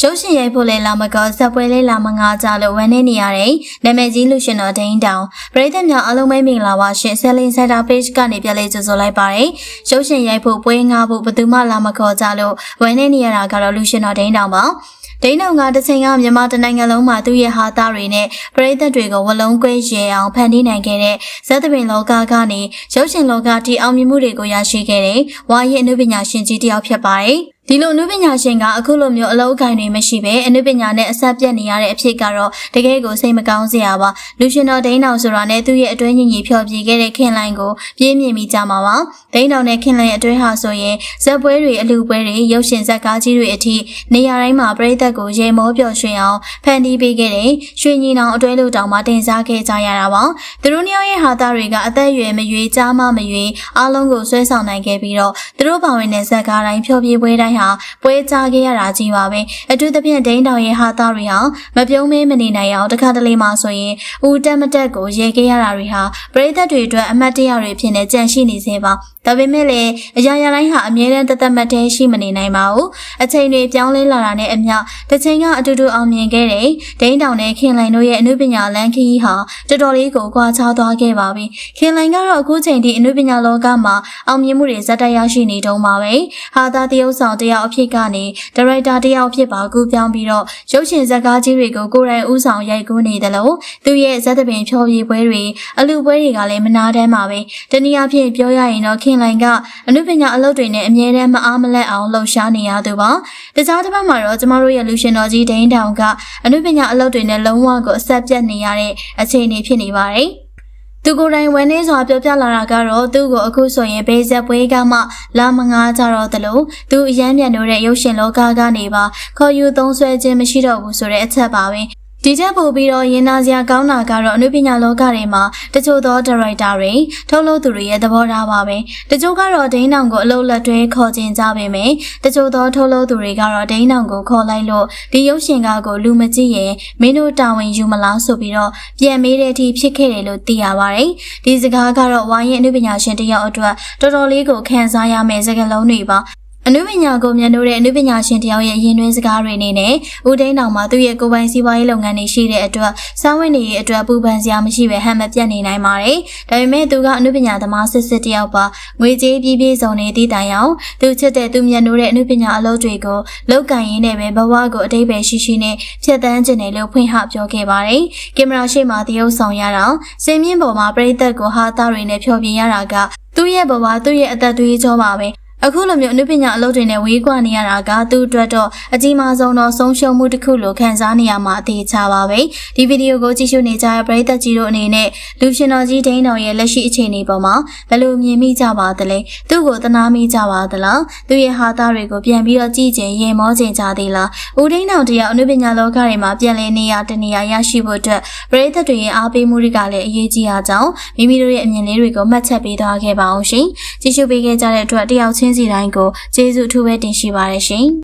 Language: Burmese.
ရုပ်ရှင်ရိုက်ဖို့လဲလာမကောဇက်ပွဲလဲလာမငါကြလို့ဝမ်းနေနေရတဲ့နာမည်ကြီးလူရှင်တော်ဒိန်းတောင်ပရိသတ်များအားလုံးပဲမင်္ဂလာပါရှင် Selling Center Page ကနေပြန်လေးကြိုဆိုလိုက်ပါတယ်ရုပ်ရှင်ရိုက်ဖို့ပွဲငါဖို့ဘယ်သူမှလာမခေါ်ကြလို့ဝမ်းနေနေရတာကတော့လူရှင်တော်ဒိန်းတောင်ပါဒိန်းအောင်ကတစ်ချိန်ကမြန်မာတနိုင်ငံလုံးမှာသူ့ရဲ့ဟာသားတွေနဲ့ပရိသတ်တွေကိုဝလုံးကွဲရဲအောင်ဖန်တီးနိုင်ခဲ့တဲ့ဇက်သပင်လောကကနေရုပ်ရှင်လောကတီအောင်မြင်မှုတွေကိုရရှိခဲ့တဲ့ဝါရင့်အနုပညာရှင်ကြီးတစ်ယောက်ဖြစ်ပါတယ်။ဒီလိုအနုပညာရှင်ကအခုလိုမျိုးအလောက်အကိုင်းတွေမရှိဘဲအနုပညာနဲ့အဆက်ပြတ်နေရတဲ့အဖြစ်ကတော့တကယ်ကိုစိတ်မကောင်းစရာပါ။လူရှင်တော်ဒိန်းအောင်ဆိုတာနဲ့သူ့ရဲ့အတွင်းညီညီဖြောပြခဲ့တဲ့ခင်လိုင်းကိုပြင်းမြင်မိကြမှာပါ။ဒိန်းအောင်နဲ့ခင်လိုင်းအတွဲဟာဆိုရင်ဇက်ပွဲတွေအလူပွဲတွေရုပ်ရှင်ဇက်ကားကြီးတွေအထိနေရာတိုင်းမှာပြည်သက်ကိုရေမောပျော်ရွှင်အောင်ဖန်တီးပေးခဲ့တဲ့ရွှေညီနောင်အတွဲလို့တောင်မှတင်စားခဲ့ကြရတာပါ။သူတို့နှစ်ယောက်ရဲ့ဟာသားတွေကအသက်အရွယ်မရွေးကြားမမရွေးအားလုံးကိုဆွဲဆောင်နိုင်ခဲ့ပြီးတော့သူတို့ပါဝင်တဲ့ဇက်ကားတိုင်းဖြောပြပွဲတိုင်းဟာပွဲကြခဲ့ရတာကြီးပါပဲ။အထူးသဖြင့်ဒိန်းတောင်ရဲ့ဟာသားတွေဟာမပြုံးမဲမနေနိုင်အောင်တခါတလေမှဆိုရင်ဦးတက်မတက်ကိုရေခဲ့ရတာတွေဟာပြည်သက်တွေအတွက်အမတ်တရတွေဖြစ်နေကြန့်ရှိနေစေပါ။ဒါပေမဲ့လည်းအရာရာတိုင်းဟာအမြဲတမ်းတသက်မတ်တဲရှိမနေနိုင်ပါဘူး။အချိန်တွေပြောင်းလဲလာတာနဲ့အမျှတစ်ချိန်ကအတူတူအောင်မြင်ခဲ့တဲ့ဒိန်းတောင်နဲ့ခင်လိုင်တို့ရဲ့အမှုပညာလမ်းခရီးဟာတော်တော်လေးကိုကွာခြားသွားခဲ့ပါပြီ။ခင်လိုင်ကတော့အခုချိန်ထိအမှုပညာလောကမှာအောင်မြင်မှုတွေဇက်တက်ရရှိနေတုံးပါပဲ။ဟာသာတရုပ်ဆောင်တယောက်အဖြစ်ကနေဒါရိုက်တာတယောက်အဖြစ်ပါကူပြောင်းပြီးတော့ရုပ်ရှင်ဇာတ်ကားကြီးတွေကိုကိုယ်တိုင်ဦးဆောင်ရိုက်ကူးနေတယ်လို့သူရဲ့ဇက်သပင်ဖြောပြပွဲတွေအလူပွဲတွေကလည်းမနာတမ်းပါပဲ။တနည်းအားဖြင့်ပြောရရင်တော့ခင်လိုင်ကအမှုပညာအလုပ်တွေနဲ့အမြဲတမ်းမအားမလက်အောင်လှုပ်ရှားနေရသူပါ။တခြားတစ်ပတ်မှာတော့ကျမတို့ရဲ့လူရှင်တော်ကြီးဒိန်းတောင်ကအမှုပညာအလုပ်တွေနဲ့လုံးဝကိုအဆက်ပြတ်နေရတဲ့အခြေအနေဖြစ်နေပါတယ်။သူကိုယ်တိုင်ဝန်းနေစွာပြောပြလာတာကတော့သူ့ကိုအခုဆိုရင်ဘေးဆက်ပွဲကမှလာမငားကြတော့တယ်လို့သူအရန်ပြန်လို့တဲ့ရုပ်ရှင်လောကကနေပါခေါ်ယူသုံးဆွဲခြင်းမရှိတော့ဘူးဆိုတဲ့အချက်ပါပဲ ဒီချက်ပို့ပြီးတော့ရင်နာစရာကောင်းတာကတော့အနုပညာလောကတွေမှာတချို့သောဒါရိုက်တာတွေထုတ်လုပ်သူတွေရဲ့သဘောထားပါပဲတချို့ကတော့ဒိန်းနောင်ကိုအလုပ်လက်တွဲခေါ်ကျင်ကြပေမယ့်တချို့သောထုတ်လုပ်သူတွေကတော့ဒိန်းနောင်ကိုခေါ်လိုက်လို့ဒီရုပ်ရှင်ကားကိုလူမကြည့်ရင်မင်းတို့တာဝန်ယူမလားဆိုပြီးတော့ပြန်မေးတဲ့အထိဖြစ်ခဲ့တယ်လို့သိရပါတယ်ဒီစကားကတော့ဝိုင်းရင်အနုပညာရှင်တယောက်အတွက်တော်တော်လေးကိုခံစားရမယ့်စကားလုံးတွေပါ အနုပညာကိုမြတ်လို့တဲ့အနုပညာရှင်တယောက်ရဲ့ရင်တွင်းစကားတွေအနေနဲ့ဦးဒိန်းတောင်မှာသူ့ရဲ့ကိုယ်ပိုင်စီးပွားရေးလုပ်ငန်းတွေရှိတဲ့အတွက်စောင်းဝင်နေရဲ့အတွက်ပူပန်စရာမရှိပဲဟန်မပြတ်နေနိုင်ပါတယ်။ဒါပေမဲ့သူကအနုပညာသမားစစ်စစ်တယောက်ပါငွေကြေးပြည့်ပြည့်စုံနေသည့်တိုင်အောင်သူချစ်တဲ့သူမြတ်လို့တဲ့အနုပညာအလုပ်တွေကိုလောက်ကင်ရင်းနဲ့ပဲဘဝကိုအတိတ်ပဲရှိရှိနဲ့ဖြတ်တန်းခြင်းတယ်လို့ဖွင့်ဟပြောခဲ့ပါတယ်။ကင်မရာရှေ့မှာတရုပ်ဆောင်ရတာစင်မြင့်ပေါ်မှာပရိသတ်ကိုဟာသားတွေနဲ့ဖျော်ပြရတာကသူ့ရဲ့ဘဝသူ့ရဲ့အသက်သွေးကြောပါပဲ။ အခုလိုမျိုးအနုပညာအလုပ်တွေနဲ့ဝေးကွာနေရတာကသူ့အတွက်တော့အကြီးမားဆုံးသောဆုံးရှုံးမှုတစ်ခုလို့ခံစားနေရမှာအသေးချပါပဲဒီဗီဒီယိုကိုကြည့်ရှုနေကြတဲ့ပရိသတ်ကြီးတို့အနေနဲ့လူရှင်တော်ကြီးဒိန်းတော်ရဲ့လက်ရှိအခြေအနေပေါ်မှာဘယ်လိုမြင်မိကြပါသလဲသူ့ကိုသနာမိကြပါသလားသူ့ရဲ့ဟာသားတွေကိုပြန်ပြီးတော့ကြည့်ကျင်ရင်မောကျင်ကြသေးလားဦးဒိန်းတော်တရားအနုပညာလောကတွေမှာပြန်လည်နေရတနေရရရှိဖို့အတွက်ပရိသတ်တွေရဲ့အားပေးမှုတွေကလည်းအရေးကြီးအားကြောင့်မိမိတို့ရဲ့အမြင်လေးတွေကိုမှတ်ချက်ပေးသွားခဲ့ပါအောင်ရှင် ကြည့်ရှုပေးခဲ့ကြတဲ့အတွက်တယောက်ချင်းစီတိုင်းကိုကျေးဇူးအထူးပဲတင်ရှိပါတယ်ရှင်